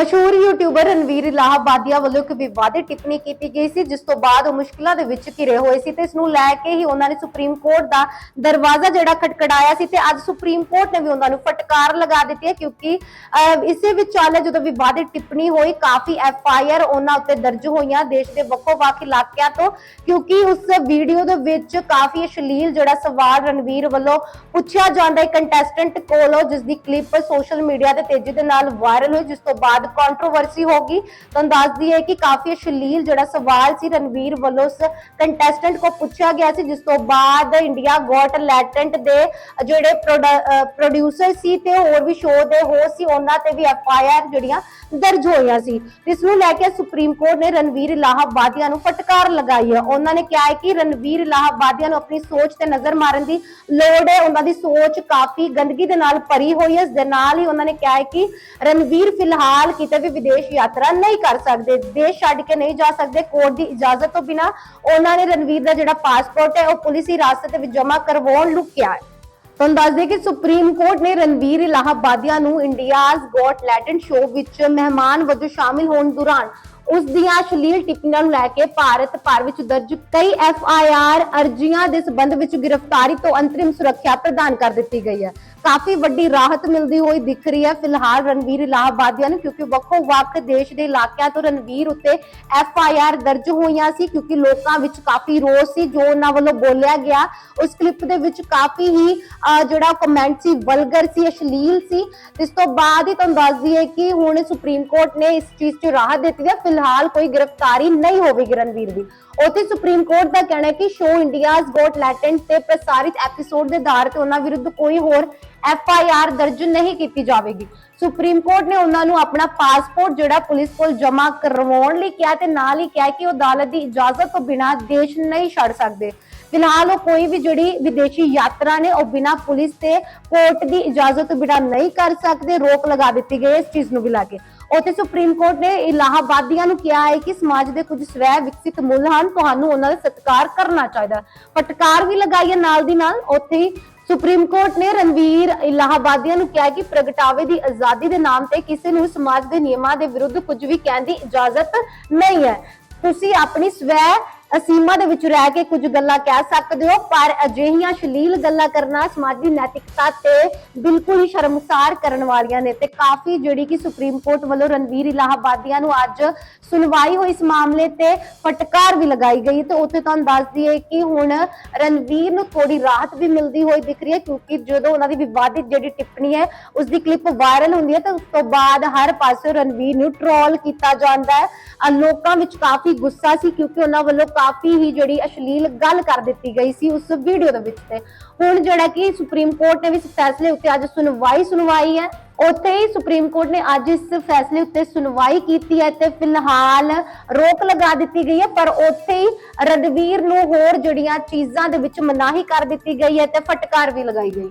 ਮਸ਼ਹੂਰ ਯੂਟਿਊਬਰ ਰਣਵੀਰ ਇਲਾਹਾਬਾਦੀਆ ਵੱਲੋਂ ਇੱਕ ਵਿਵਾਦਿਤ ਟਿੱਪਣੀ ਕੀਤੀ ਗਈ ਸੀ, ਜਿਸ ਤੋਂ ਬਾਅਦ ਉਹ ਮੁਸ਼ਕਲਾਂ ਦੇ ਵਿੱਚ ਘਿਰੇ ਹੋਏ ਸੀ ਤੇ ਇਸ ਨੂੰ ਲੈ ਕੇ ਹੀ ਉਹਨਾਂ ਨੇ ਸੁਪਰੀਮ ਕੋਰਟ ਦਾ ਦਰਵਾਜ਼ਾ ਜਿਹੜਾ ਖਟਖੜਾਇਆ ਸੀ ਤੇ ਅੱਜ ਸੁਪਰੀਮ ਕੋਰਟ ਨੇ ਵੀ ਉਹਨਾਂ ਨੂੰ ਫਟਕਾਰ ਲਗਾ ਦਿੱਤੀ ਹੈ ਕਿਉਂਕਿ ਇਸੇ ਵਿਚਾਲੇ ਜਦੋਂ ਵਿਵਾਦਿਤ ਟਿੱਪਣੀ ਹੋਈ, ਕਾਫੀ ਐਫ ਆਈ ਆਰ ਉਹਨਾਂ ਉੱਤੇ ਦਰਜ ਹੋਈਆਂ ਦੇਸ਼ ਦੇ ਵੱਖੋ-ਵੱਖ ਇਲਾਕਿਆਂ ਤੋਂ, ਕਿਉਂਕਿ ਉਸ ਵੀਡੀਓ ਦੇ ਵਿੱਚ ਕਾਫੀ ਅਸ਼ਲੀਲ ਜਿਹੜਾ ਸਵਾਲ ਰਣਵੀਰ ਵੱਲੋਂ ਪੁੱਛਿਆ ਜਾਂਦਾ ਹੈ। ਕੰਟੈਸਟੈਂਟ ਕੋਲੋਂ ਜਿਸ ਦੀ ਕਲਿੱਪ ਸੋਸ਼ਲ ਮੀਡੀਆ ਤੇ ਤੇਜ਼ੀ ਦੇ ਨਾਲ ਵਾਇਰਲ ਹੋਈ, ਜਿਸ ਤੋਂ ਬਾਅਦ ਕੰਟਰੋਵਰਸੀ ਹੋ ਤੁਹਾਨੂੰ ਦੱਸਦੀ ਹੈ ਕਿ ਕਾਫੀ ਅਸ਼ਲੀਲ ਜਿਹੜਾ ਸਵਾਲ ਸੀ ਰਣਵੀਰ ਵੱਲੋਂ ਉਸ ਕੰਟੈਸਟੈਂਟ ਕੋ ਪੁੱਛਿਆ ਗਿਆ ਸੀ, ਜਿਸ ਤੋਂ ਬਾਅਦ ਇੰਡੀਆ ਗੋਟ ਲੈਟੈਂਟ ਦੇ ਜਿਹੜੇ ਪ੍ਰੋਡਿਊਸਰ ਸੀ ਤੇ ਹੋਰ ਵੀ ਸ਼ੋਅ ਦੇ ਹੋਸਟ ਸੀ, ਉਹਨਾਂ ਤੇ ਵੀ ਐਫ ਜਿਹੜੀਆਂ ਦਰਜ ਹੋਈਆਂ ਸੀ। ਇਸ ਨੂੰ ਲੈ ਕੇ ਸੁਪਰੀਮ ਕੋਰਟ ਨੇ ਰਣਵੀਰ ਇਲਾਹਾਬਾਦੀਆ ਨੂੰ ਫਟਕਾਰ ਲਗਾਈ ਹੈ। ਉਹਨਾਂ ਨੇ ਕਿਹਾ ਹੈ ਕਿ ਰਣਵੀਰ ਇਲਾਹਾਬਾਦੀਆ ਨੂੰ ਆਪਣੀ ਸੋਚ ਤੇ ਨਜ਼ਰ ਮਾਰਨ ਦੀ ਲੋੜ ਹੈ। ਉਹਨਾਂ ਦੀ ਸੋਚ ਕਾਫੀ ਗੰਦਗੀ ਦੇ ਨਾਲ ਭਰੀ ਹੋਈ ਹੈ। ਇਸ ਦੇ ਨਾਲ ਹੀ ਉਹਨਾਂ ਨੇ ਕਿਹਾ ਹੈ ਕਿ ਰਣਵੀਰ ਫਿਲਹਾਲ ਕਿਤੇ ਵੀ ਵਿਦੇਸ਼ ਯਾਤਰਾ ਨਹੀਂ ਕਰ ਸਕਦੇ, ਦੇਸ਼ ਛੱਡ ਕੇ ਨਹੀਂ ਜਾ ਸਕਦੇ, ਕੋਰਟ ਦੀ ਇਜਾਜ਼ਤ ਤੋਂ ਬਿਨਾ ਉਹਨਾਂ ਨੇ ਰਣਵੀਰ ਦਾ ਜਿਹੜਾ ਪਾਸਪੋਰਟ ਹੈ, ਉਹ ਪੁਲਿਸ ਹਿਰਾਸਤ ਵਿੱਚ ਜਮ੍ਹਾਂ ਕਰਵਾਉਣ ਲੁਕਿਆ ਹੈ। ਤੁਹਾਨੂੰ ਦੱਸ ਦਈਏ ਕਿ ਸੁਪਰੀਮ ਕੋਰਟ ਨੇ ਰਣਵੀਰ ਇਲਾਹਾਬਾਦੀਆ ਨੂੰ ਇੰਡੀਆਜ਼ ਗੋਟ ਲੈਟੈਂਟ ਸ਼ੋਅ ਵਿੱਚ ਮਹਿਮਾਨ ਵਜੋਂ ਸ਼ਾਮਿਲ ਹੋਣ ਦੌਰਾਨ ਉਸ ਦੀਆਂ ਅਸ਼ਲੀਲ ਟਿੱਪਣੀਆਂ ਨੂੰ ਲੈ ਕੇ ਭਾਰਤ ਭਰ ਵਿੱਚ ਦਰਜ ਕਈ ਐਫ ਆਈ ਆਰ ਅਰਜ਼ੀਆਂ ਦੇ ਸਬੰਧ ਵਿੱਚ ਗ੍ਰਿਫਤਾਰੀ ਤੋਂ ਅੰਤਰਿਮ ਸੁਰੱਖਿਆ ਪ੍ਰਦਾਨ ਕਰ ਦਿੱਤੀ ਗਈ ਹੈ। ਕਾਫੀ ਵੱਡੀ ਰਾਹਤ ਮਿਲਦੀ ਹੋਈ ਦਿਖ ਰਹੀ ਹੈ ਫਿਲਹਾਲ ਰਣਵੀਰ ਇਲਾਹਾਬਾਦੀਆ ਨੂੰ ਕਿਉਂਕਿ ਵੱਖੋ ਵੱਖ ਦੇਸ਼ ਦੇ ਇਲਾਕਿਆਂ ਤੋਂ ਰਣਵੀਰ ਉੱਤੇ ਐਫ ਆਈ ਆਰ ਦਰਜ ਹੋਈਆਂ ਸੀ ਕਿਉਂਕਿ ਲੋਕਾਂ ਵਿੱਚ ਕਾਫੀ ਰੋਸ ਸੀ ਜੋ ਉਹਨਾਂ ਵੱਲੋਂ ਬੋਲਿਆ ਗਿਆ। ਉਸ ਕਲਿੱਪ ਦੇ ਵਿੱਚ ਕਾਫੀ ਹੀ ਅਹ, ਜਿਹੜਾ ਕਮੈਂਟ ਸੀ ਵਲਗਰ ਸੀ ਅਸ਼ਲੀਲ ਸੀ। ਇਸ ਤੋਂ ਬਾਅਦ ਹੀ ਤੁਹਾਨੂੰ ਦੱਸ ਦਈਏ ਕਿ ਹੁਣ ਸੁਪਰੀਮ ਕੋਰਟ ਨੇ ਇਸ ਚੀਜ਼ 'ਚ ਰਾਹਤ ਦਿੱਤੀ ਹੈ। ਫਿਲਹਾਲ ਕੋਈ ਗ੍ਰਿਫਤਾਰੀ ਨਹੀਂ ਹੋਵੇਗੀ ਰਣਵੀਰ ਦੀ। ਉੱਥੇ ਸੁਪਰੀਮ ਕੋਰਟ ਦਾ ਕਹਿਣਾ ਹੈ ਕਿ ਸ਼ੋ ਇੰਡੀਆਜ਼ ਗੋਟ ਲੈਟੈਂਟ ਤੇ ਪ੍ਰਸਾਰਿਤ ਐਪੀਸੋਡ ਦੇ ਆਧਾਰ ਤੇ ਉਹਨਾਂ ਵਿਰੁੱਧ ਕੋਈ ਹੋਰ ਐਫ ਆਈ ਆਰ ਦਰਜ ਨਹੀਂ ਕੀਤੀ ਜਾਵੇਗੀ। ਸੁਪਰੀਮ ਕੋਰਟ ਨੇ ਉਹਨਾਂ ਨੂੰ ਆਪਣਾ ਪਾਸਪੋਰਟ ਜਿਹੜਾ ਪੁਲਿਸ ਕੋਲ ਜਮ੍ਹਾਂ ਕਰਵਾਉਣ ਲਈ ਕਿਹਾ ਤੇ ਨਾਲ ਹੀ ਕਿਹਾ ਕਿ ਉਹ ਅਦਾਲਤ ਦੀ ਇਜਾਜ਼ਤ ਤੋਂ ਬਿਨਾਂ ਦੇਸ਼ ਨਹੀਂ ਛੱਡ ਸਕਦੇ। ਫਿਲਹਾਲ ਉਹ ਕੋਈ ਵੀ ਜਿਹੜੀ ਵਿਦੇਸ਼ੀ ਯਾਤਰਾ ਨੇ, ਉਹ ਬਿਨਾਂ ਪੁਲਿਸ ਤੇ ਕੋਰਟ ਦੀ ਇਜਾਜ਼ਤ ਤੋਂ ਬਿਨਾਂ ਨਹੀਂ ਕਰ ਸਕਦੇ। ਰੋਕ ਲਗਾ ਦਿੱਤੀ ਗਈ ਇਸ ਚੀਜ਼ ਨੂੰ ਵੀ ਲਾ ਕੇ। ਉੱਥੇ ਸੁਪਰੀਮ ਕੋਰਟ ਨੇ ਇਲਾਹਾਬਾਦੀਆਂ ਨੂੰ ਕਿਹਾ ਹੈ ਕਿ ਸਮਾਜ ਦੇ ਕੁਝ ਸਵੈ ਵਿਕਸਿਤ ਮੁੱਲ ਹਨ, ਤੁਹਾਨੂੰ ਉਹਨਾਂ ਦਾ ਸਤਿਕਾਰ ਕਰਨਾ ਚਾਹੀਦਾ ਫਟਕਾਰ ਵੀ ਲਗਾਈ ਹੈ ਨਾਲ ਦੀ ਨਾਲ, ਉੱਥੇ ਹੀ ਸੁਪਰੀਮ ਕੋਰਟ ਨੇ ਰਣਵੀਰ ਇਲਾਹਾਬਾਦੀਆਂ ਨੂੰ ਕਿਹਾ ਕਿ ਪ੍ਰਗਟਾਵੇ ਦੀ ਆਜ਼ਾਦੀ ਦੇ ਨਾਮ ਤੇ ਕਿਸੇ ਨੂੰ ਸਮਾਜ ਦੇ ਨਿਯਮਾਂ ਦੇ ਵਿਰੁੱਧ ਕੁਝ ਵੀ ਕਹਿਣ ਦੀ ਇਜਾਜ਼ਤ ਨਹੀਂ ਹੈ। ਤੁਸੀਂ ਆਪਣੀ ਸਵੈ ਅਸੀਮਾ ਦੇ ਵਿੱਚ ਰਹਿ ਕੇ ਕੁਝ ਗੱਲਾਂ ਕਹਿ ਸਕਦੇ ਹੋ, ਪਰ ਅਜਿਹੀਆਂ ਸ਼ਲੀਲ ਗੱਲਾਂ ਕਰਨਾ ਸਮਾਜੀ ਨੈਤਿਕਤਾ ਤੇ ਬਿਲਕੁਲ ਹੀ ਸ਼ਰਮਸਾਰ ਕਰਨ ਵਾਲੀਆਂ ਨੇ ਤੇ ਕਾਫੀ ਜਿਹੜੀ ਕਿ ਸੁਪਰੀਮ ਕੋਰਟ ਵੱਲੋਂ ਰਣਵੀਰ ਇਲਾਹਾਬਾਦੀਆਂ ਨੂੰ ਅੱਜ ਸੁਣਵਾਈ ਹੋਈ ਇਸ ਮਾਮਲੇ ਤੇ ਫਟਕਾਰ ਵੀ ਲਗਾਈ ਗਈ ਤੇ ਉੱਥੇ ਤੁਹਾਨੂੰ ਦੱਸ ਦਈਏ ਕਿ ਹੁਣ ਰਣਵੀਰ ਨੂੰ ਥੋੜੀ ਰਾਹਤ ਵੀ ਮਿਲਦੀ ਹੋਈ ਦਿਖ ਰਹੀ ਹੈ, ਕਿਉਂਕਿ ਜਦੋਂ ਉਹਨਾਂ ਦੀ ਵਿਵਾਦਿਤ ਜਿਹੜੀ ਟਿੱਪਣੀ ਹੈ ਉਸ ਦੀ ਕਲਿੱਪ ਵਾਇਰਲ ਹੁੰਦੀ ਹੈ, ਤਾਂ ਉਸ ਤੋਂ ਬਾਅਦ ਹਰ ਪਾਸੇ ਰਣਵੀਰ ਨੂੰ ਟ੍ਰੋਲ ਕੀਤਾ ਜਾਂਦਾ ਹੈ। ਲੋਕਾਂ ਵਿੱਚ ਕਾਫੀ ਗੁੱਸਾ ਸੀ ਕਿਉਂਕਿ ਉਹਨਾਂ ਵੱਲੋਂ ਕਾਫੀ ਹੀ ਜਿਹੜੀ ਅਸ਼ਲੀਲ ਗੱਲ ਕਰ ਦਿੱਤੀ ਗਈ ਸੀ ਉਸ ਵੀਡੀਓ ਦੇ ਵਿੱਚ ਤੇ ਹੁਣ ਜਿਹੜਾ ਕਿ ਸੁਪਰੀਮ ਕੋਰਟ ਨੇ ਵੀ ਇਸ ਫੈਸਲੇ ਉੱਤੇ ਅੱਜ ਸੁਣਵਾਈ ਸੁਣਵਾਈ ਹੈ, ਉੱਥੇ ਹੀ ਸੁਪਰੀਮ ਕੋਰਟ ਨੇ ਅੱਜ ਇਸ ਫੈਸਲੇ ਉੱਤੇ ਸੁਣਵਾਈ ਕੀਤੀ ਹੈ ਤੇ ਫਿਲਹਾਲ ਰੋਕ ਲਗਾ ਦਿੱਤੀ ਗਈ ਹੈ, ਪਰ ਉੱਥੇ ਹੀ ਰਣਵੀਰ ਨੂੰ ਹੋਰ ਜਿਹੜੀਆਂ ਚੀਜ਼ਾਂ ਦੇ ਵਿੱਚ ਮਨਾਹੀ ਕਰ ਦਿੱਤੀ ਗਈ ਹੈ ਤੇ ਫਟਕਾਰ ਵੀ ਲਗਾਈ ਗਈ।